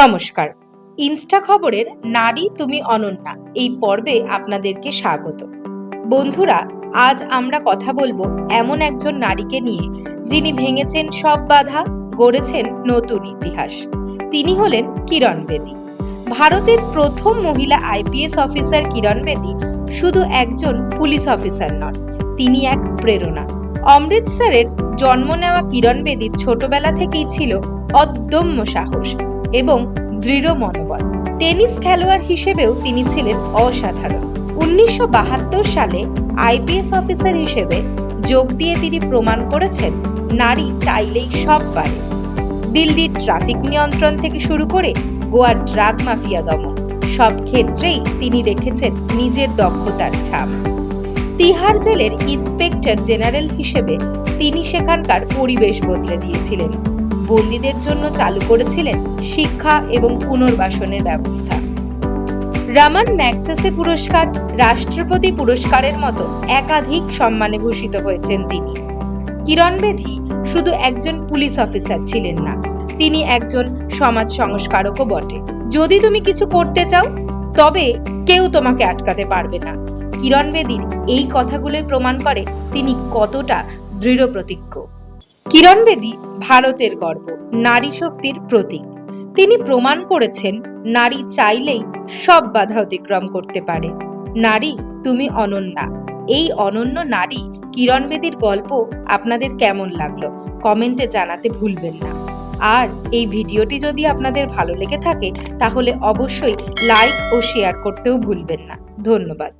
নমস্কার। ইনস্টা খবরের নারী তুমি অনন্যা এই পর্বে আপনাদেরকে স্বাগত। বন্ধুরা, আজ আমরা কথা বলব এমন একজন নারীকে নিয়ে যিনি ভেঙেছেন সব বাধা, গড়েছেন নতুন ইতিহাস। তিনি হলেন কিরণ বেদী। ভারতের প্রথম মহিলা আইপিএস অফিসার কিরণ বেদী শুধু একজন পুলিশ অফিসার নন, তিনি এক প্রেরণা। অমৃতসরের জন্ম নেওয়া কিরণ বেদীর ছোটবেলা থেকেই ছিল অদম্য সাহস। এবং দৃঢ় মনোবল। টেনিস খেলোয়াড় হিসেবেও তিনি ছিলেন অসাধারণ। উনিশশো বাহাত্তর সালে আইপিএস অফিসার হিসেবে যোগ দিয়ে তিনি প্রমাণ করেছেন, নারী চাইলেই সব পারে। দিল্লির ট্রাফিক নিয়ন্ত্রণ থেকে শুরু করে গোয়ার ড্রাগ মাফিয়া দমন, সব ক্ষেত্রেই তিনি রেখেছেন নিজের দক্ষতার ছাপ। তিহার জেলের ইন্সপেক্টর জেনারেল হিসেবে তিনি সেখানকার পরিবেশ বদলে দিয়েছিলেন। বন্দীদের জন্য চালু করেছিলেন শিক্ষা এবং পুনর্বাসনের ব্যবস্থা। রামান ম্যাক্সেসে পুরস্কার, রাষ্ট্রপতি পুরস্কারের মতো একাধিক সম্মানে ভূষিত হয়েছেন তিনি। কিরণ বেধি শুধু একজন পুলিশ অফিসার ছিলেন না, তিনি একজন সমাজ সংস্কারকও বটে। যদি তুমি কিছু করতে চাও, তবে কেউ তোমাকে আটকাতে পারবে না। কিরণ বেদীর এই কথাগুলোই প্রমাণ করে তিনি কতটা দৃঢ় প্রতিজ্ঞ কিরণ বেদী ভারতের গর্ব, নারী শক্তির প্রতীক। তিনি প্রমাণ করেছেন, নারী চাইলেই সব বাধা অতিক্রম করতে পারে। নারী, তুমি অনন্যা। এই অনন্য নারী কিরণ বেদীর গল্প আপনাদের কেমন লাগল? কমেন্টে জানাতে ভুলবেন না। আর এই ভিডিওটি যদি আপনাদের ভালো লেগে থাকে, তাহলে অবশ্যই লাইক ও শেয়ার করতেও ভুলবেন না। ধন্যবাদ।